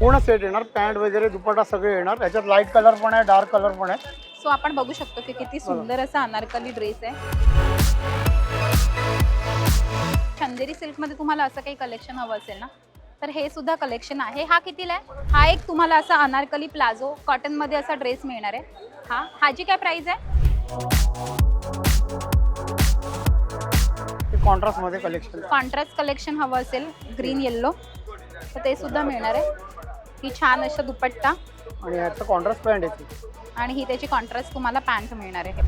पूर्ण सेट येणार. पॅन्ट वगैरे दुपट्टा सगळे येणार. याच्यात लाइट कलर पण आहे डार्क कलर पण आहे. सो आपण बघू शकतो की किती सुंदर असा अनारकली ड्रेस आहे. चंदेरी सिल्कमध्ये तुम्हाला असं काही कलेक्शन हवं असेल ना तर हे सुद्धा कलेक्शन आहे. हा कितीला आहे? हा एक तुम्हाला असा अनारकली प्लाझो कॉटनमध्ये असा ड्रेस मिळणार आहे. हा ह्याची काय प्राइस आहे? हे कॉन्ट्रास्टमध्ये कलेक्शन कॉन्ट्रास्ट कलेक्शन हवं असेल ग्रीन येल्लो तर ते सुद्धा मिळणार आहे. ही छान अशा दुपट्टा. आणि याचं कॉन्ट्रास्ट पॅन्ट येते आणि ही त्याची कॉन्ट्रास्ट तुम्हाला पॅन्ट मिळणार आहे.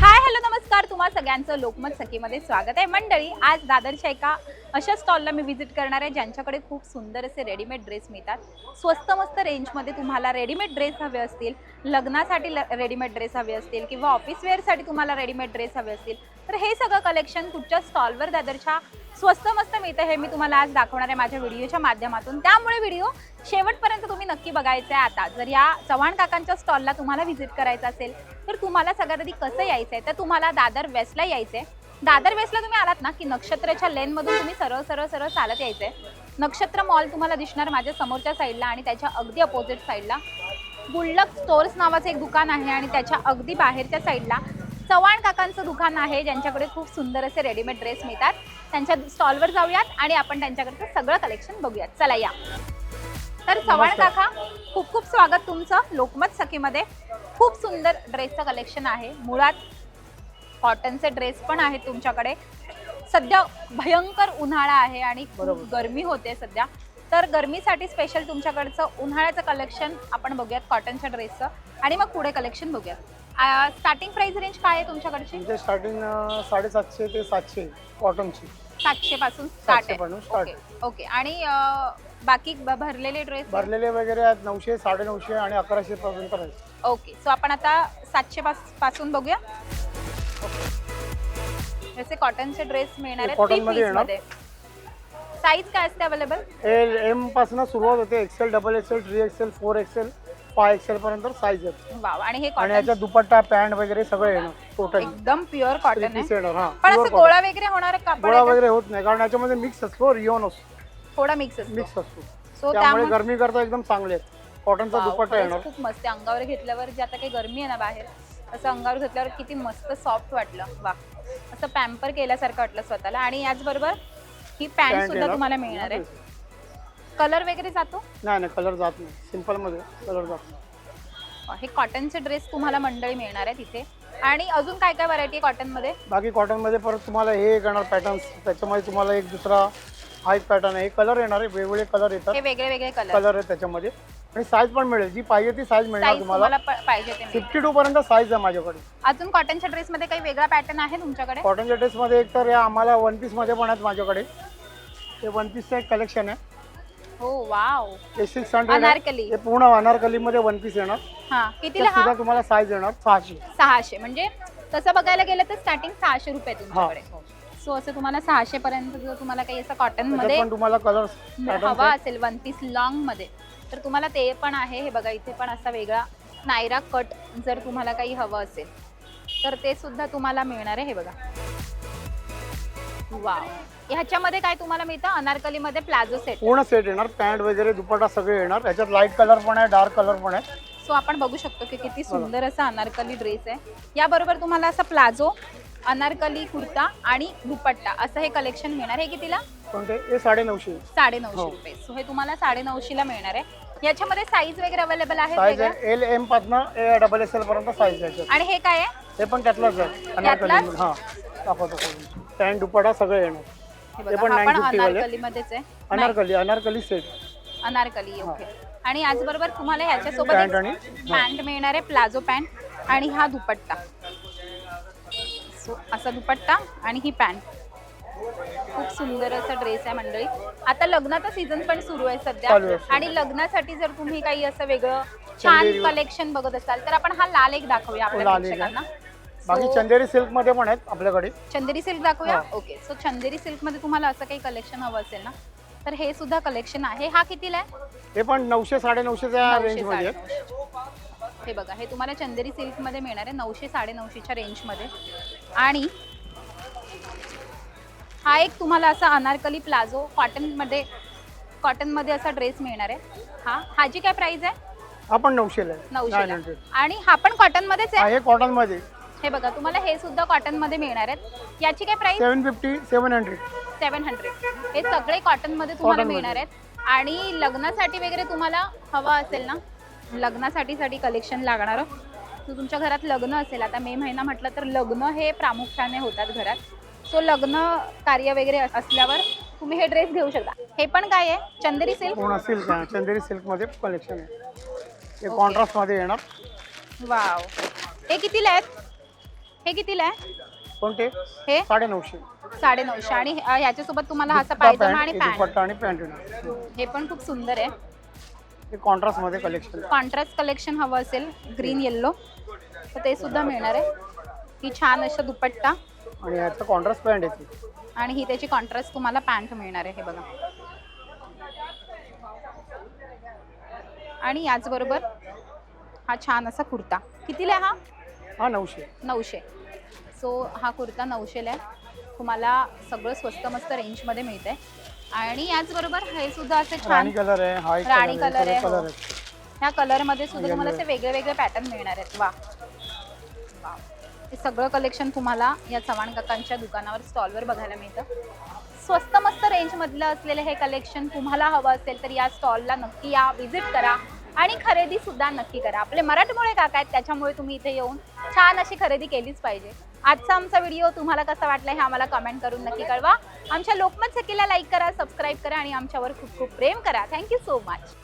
हाय हॅलो नमस्कार. तुम्हा सगळ्यांचं लोकमत सखीमध्ये स्वागत आहे. मंडळी आज दादरच्या एका अशा स्टॉलला मी व्हिजिट करणार आहे ज्यांच्याकडे खूप सुंदर असे रेडीमेड ड्रेस मिळतात. स्वस्त मस्त रेंजमध्ये तुम्हाला रेडीमेड ड्रेस हवे असतील लग्नासाठी रेडीमेड ड्रेस हवे असतील किंवा ऑफिस वेअरसाठी तुम्हाला रेडीमेड ड्रेस हवे असतील तर हे सगळं कलेक्शन तुमच्या स्टॉलवर दादरच्या स्वस्त मस्त मिळतं हे मी तुम्हाला आज दाखवणार आहे माझ्या व्हिडिओच्या माध्यमातून. त्यामुळे व्हिडिओ शेवटपर्यंत तुम्ही नक्की बघायचं आहे आता. जर या चव्हाण काकांच्या स्टॉलला तुम्हाला व्हिजिट करायचं असेल तर तुम्हाला सगळ्यात आधी कसं यायचं आहे तर तुम्हाला दादर वेस्टला यायचं आहे दादर वेस्टला तुम्ही आलात ना की नक्षत्राच्या लेनमधून तुम्ही सरळ सरळ सरळ चालत यायचं आहे नक्षत्र मॉल तुम्हाला दिसणार माझ्या समोरच्या साईडला आणि त्याच्या अगदी अपोजिट साईडला गुल्लक स्टोर्स नावाचं एक दुकान आहे आणि त्याच्या अगदी बाहेरच्या साईडला चव्हाण काकांचं दुकान आहे ज्यांच्याकडे खूप सुंदर असे रेडीमेड ड्रेस मिळतात. त्यांच्या स्टॉलवर जाऊयात आणि आपण त्यांच्याकडचं सगळं कलेक्शन बघूयात. चला या. तर चव्हाण. काका खूप खूप स्वागत तुमचं लोकमत सखीमध्ये. खूप सुंदर ड्रेसचं कलेक्शन आहे. मुळात कॉटनचे ड्रेस पण आहेत तुमच्याकडे. सध्या भयंकर उन्हाळा आहे आणि. गरमी होते सध्या. तर गरमीसाठी स्पेशल तुमच्याकडचं उन्हाळ्याचं कलेक्शन आपण बघूयात कॉटनच्या ड्रेसचं आणि मग पुढे कलेक्शन बघूयात. स्टार्टिंग प्राइस रेंज काय आहे तुमच्याकडची? म्हणजे स्टार्टिंग साडेसातशे ते सातशे कॉटनची सातशे पासून स्टार्ट सातशे आहे. पासून स्टार्ट ओके ओके. आणि अं, बाकी ब- भरलेले ड्रेस भरलेले वगैरे आहेत नऊशे साडेनऊशे आणि अकराशे पर्यंत आहेत. ओके. सो आपण आता सातशे पास- पासून बघूया. जसे कॉटनचे ड्रेस मिळणार हे आहेत cotton मध्ये येणार. साईज काय असते अवेलेबल एल एमपासून सुरुवात होते. XL double XL three XL four XL five XL पर्यंत साईज वाव आणि हे आणि कॉटन याच्यात दुपट्टा पॅन्ट वगैरे सगळे येणार टोटल एकदम प्युअर कॉटन आहे. येणार हा पण pure असं cotton. गोळा वगैरे होणार कापड गोळा आहे का? वगैरे होत नाही कारण याच्यामध्ये मिक्स असतो रिओन असतो. थोडा मिक्स असतो. मिक्स असतो. सो त्यामुळे त्यामुळे गरमी करता एकदम चांगले आहेत कॉटनचा वाव, दुपट्टा खरंच येणार. खूप मस्त आहे. अंगावर घेतल्यावर जे आता काही गरमी आहे ना बाहेर असं अंगावर घेतल्यावर किती मस्त सॉफ्ट वाटलं. वा असं पॅम्पर केल्यासारखं वाटलं स्वतःला. आणि याचबरोबर ही पॅन्ट Pant सुद्धा येणार. तुम्हाला मिळणार आहे. कलर वगैरे जातो? नाही नाही कलर जात नाही. सिंपलमध्ये कलर जात नाही. हे कॉटनचे ड्रेस तुम्हाला मंडळी मिळणार आहे तिथे. आणि अजून काय काय व्हरायटी आहे कॉटनमध्ये बाकी कॉटनमध्ये परत तुम्हाला हे येणार पॅटर्न्स त्याच्यामध्ये तुम्हाला एक दुसरा हा एक पॅटर्न आहे. हे कलर येणार आहे. वेगवेगळे कलर येतात. हे वेगळे वेगळे कलर कलर आहे त्याच्यामध्ये. आणि साईज पण मिळेल. जी पाहिजे ती साईज मिळणार साईज तुम्हाला. तुम्हाला प- पाहिजे ते मिळेल. फिफ्टी टू पर्यंत साईज आहे माझ्याकडे. अजून कॉटनच्या ड्रेसमध्ये काही वेगळा पॅटर्न आहे तुमच्याकडे? कॉटनच्या ड्रेसमध्ये एक तर या आम्हाला वन पीसमध्ये पण आहेत माझ्याकडे. हे वन पीसचं एक कलेक्शन आहे. हो वाव. हे सिक्स हंड्रेड अनारकली. हे पूर्ण अनारकली मध्ये वन पीस येणार. हा कितीला त्यात हा? सुद्धा तुम्हाला साईज येणार सहाशे. सहाशे. म्हणजे तसं बघायला गेलं तर स्टार्टिंग सहाशे रुपये तुमच्याकडे. सो असं तुम्हाला सहाशे पर्यंत जर तुम्हाला काही असं कॉटन त्याच्यात मध्ये पण तुम्हाला कलर हवा असेल वन पीस लॉंगमध्ये तर तुम्हाला ते पण आहे. हे बघा इथे पण असा वेगळा नायरा कट जर तुम्हाला काही हवं असेल तर ते सुद्धा तुम्हाला मिळणार आहे हे बघा. वाव ह्याच्यामध्ये काय तुम्हाला मिळतं? अनारकलीमध्ये प्लाझो सेट पूर्ण सेट येणार. पॅन्ट वगैरे दुपट्टा सगळे येणार. याच्यात लाइट कलर पण आहे डार्क कलर पण आहे. सो आपण बघू शकतो की किती सुंदर असा अनारकली ड्रेस आहे. याबरोबर तुम्हाला असा प्लाझो अनारकली कुर्ता आणि दुपट्टा असं हे कलेक्शन मिळणार. आहे कितीला? कोणते? हे साडे नऊशे साडे नऊशे हो. रुपये. सो हे तुम्हाला साडे नऊशेला मिळणार आहे. याच्यामध्ये साईज वगैरे अवेलेबल आहे साईज वेगळ्या? आहे एल एमपासून डबल एस एल पर्यंत साईज आहे याच्यात. आणि हे काय आहे? हे पण त्यातलाच आहे. अनारकली. हा. दाखवतो पॅन्ट दुपट्टा सगळे येणार. हे ते बघा पण हा पण 950 वाले. अनारकलीमध्येच आहे. अनारकली अनारकली सेट अनारकली ओके आणि याचबरोबर तुम्हाला ह्याच्यासोबत पॅन्ट आणि पॅन्ट मिळणार आहे प्लाझो पॅन्ट आणि हा दुपट्टा. सो असा दुपट्टा आणि ही पॅन्ट खूप सुंदर असा ड्रेस आहे मंडळी. आता लग्नाचा सीझन पण सुरू आहे सध्या. आहे. आणि लग्नासाठी जर तुम्ही काही असं वेगळं छान चंदेरी- कलेक्शन बघत असाल तर आपण हा लाल एक दाखवूया आपल्या लाल एक आहे. प्रेक्षकांना बाकी चंदेरी सिल्कमध्ये पण आहेत आपल्याकडे. चंदेरी सिल्क दाखवूया? हा. ओके सो चंदेरी सिल्कमध्ये तुम्हाला असं काही कलेक्शन हवं असेल ना तर हे सुद्धा कलेक्शन आहे. हा कितीला आहे? हे पण नऊशे साडे नऊशेच्या नऊशे, रेंजमध्ये आहेत. साडेनऊशे. हे बघा हे तुम्हाला चंदेरी सिल्कमध्ये मिळणार आहे नऊशे साडे नऊशेच्या रेंजमध्ये आणि हा एक तुम्हाला असा अनारकली प्लाझो कॉटनमध्ये कॉटनमध्ये असा ड्रेस मिळणार आहे. हा हाची काय प्राइस आहे? हा पण नऊशेला आहे. नऊशे हंड्रेड. आणि हा पण कॉटनमध्येच हा आहे? हे कॉटनमध्ये हे बघा तुम्हाला हे सुद्धा कॉटनमध्ये मिळणार आहेत. याची काय price seven fifty seven hundred seven hundred हे सगळे कॉटनमध्ये तुम्हाला Cotton मध्ये. मिळणार आहेत. आणि लग्नासाठी वगैरे तुम्हाला हवा असेल ना लग्नासाठी साठी कलेक्शन लागणारं तर तुमच्या घरात लग्न असेल आता मे महिना म्हटलं तर लग्न हे प्रामुख्याने होतात घरात. सो लग्न कार्य वगैरे असल्यावर तुम्ही हे ड्रेस घेऊ शकता. हे पण काय आहे? चंदेरी सिल्क सिल्क चंदेरी सिल्कमध्ये कलेक्शन आहे. हे कॉन्ट्रास्टमध्ये येणार. वाव हे कितीला आहेत? हे कितीला आहे? कोणते? हे? साडे नऊशे साडे नऊशे आणि अ, ह्याच्यासोबत तुम्हाला असा पायजमा आणि पॅन्ट? दुपट्टा आणि पॅन्ट येणार. हे पण खूप सुंदर आहे. हे कॉन्ट्रास्टमध्ये कलेक्शन. कॉन्ट्रास्ट कलेक्शन हवं असेल ग्रीन येल्लो तर ते सुद्धा मिळणार आहे. ही छान अशा दुपट्टा. आणि याचं कॉन्ट्रास्ट पॅन्ट येते आणि ही त्याची कॉन्ट्रास्ट तुम्हाला पॅन्ट मिळणार आहे हे बघा. आणि याचबरोबर हा छान असा कुर्ता. कितीला आहे हा? हा नऊशे. नऊशे. सो हा कुर्ता नऊशेला आहे. तुम्हाला सगळं स्वस्त मस्त रेंजमध्ये मिळतं आहे आणि याचबरोबर हे सुद्धा असे छान राणी कलर आहे हा एक राणी कलर कलर कलर हो. आहे. ह्या कलरमध्ये सुद्धा तुम्हाला असे वेगळे वेगळे पॅटर्न मिळणार आहेत. वा वा. हे सगळं कलेक्शन तुम्हाला या चव्हाण काकांच्या दुकानावर स्टॉलवर बघायला मिळतं. स्वस्त मस्त रेंजमधलं असलेलं हे कलेक्शन तुम्हाला हवं असेल तर या स्टॉलला नक्की या विजिट करा. आणि खरेदी सुद्धा नक्की करा. आपले मराठमोळे काका आहेत त्याच्यामुळे तुम्ही इथे येऊन छान अशी खरेदी केलीच पाहिजे. आजचा आमचा व्हिडिओ तुम्हाला कसा वाटला हे आम्हाला कमेंट करून नक्की कळवा. आमच्या लोकमत सखीला लाईक करा सबस्क्राईब करा आणि आमच्यावर खूप खूप प्रेम करा. Thank you so much